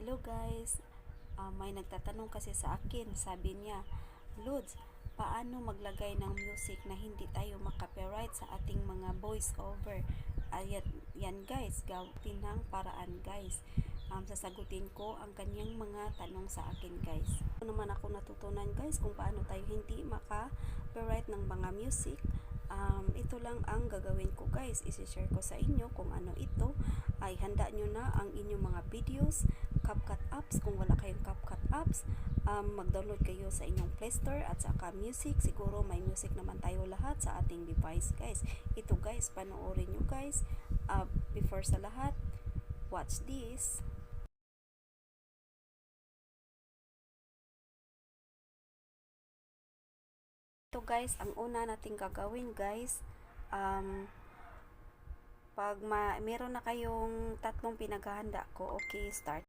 Hello guys, Ah, may nagtatanong kasi sa akin, sabi niya, Lods, paano maglagay ng music na hindi tayo makapiright sa ating mga voice over? Ayan, yan guys, gawin ng paraan guys. Um, sasagutin ko ang kanyang mga tanong sa akin guys. Ano naman ako natutunan guys kung paano tayo hindi maka-copyright ng mga music. Um, ito lang ang gagawin ko guys. Isi-share ko sa inyo kung ano ito. Ay handa nyo na ang inyong mga videos, CapCut apps. Kung wala kayong CapCut apps, um, mag-download kayo sa inyong Play Store at saka music. Siguro may music naman tayo lahat sa ating device guys. Ito guys, panoorin nyo guys. Uh, before sa lahat, watch this. Ito guys, ang una nating gagawin guys, um, pag ma meron na kayong tatlong pinaghahanda ko, okay, start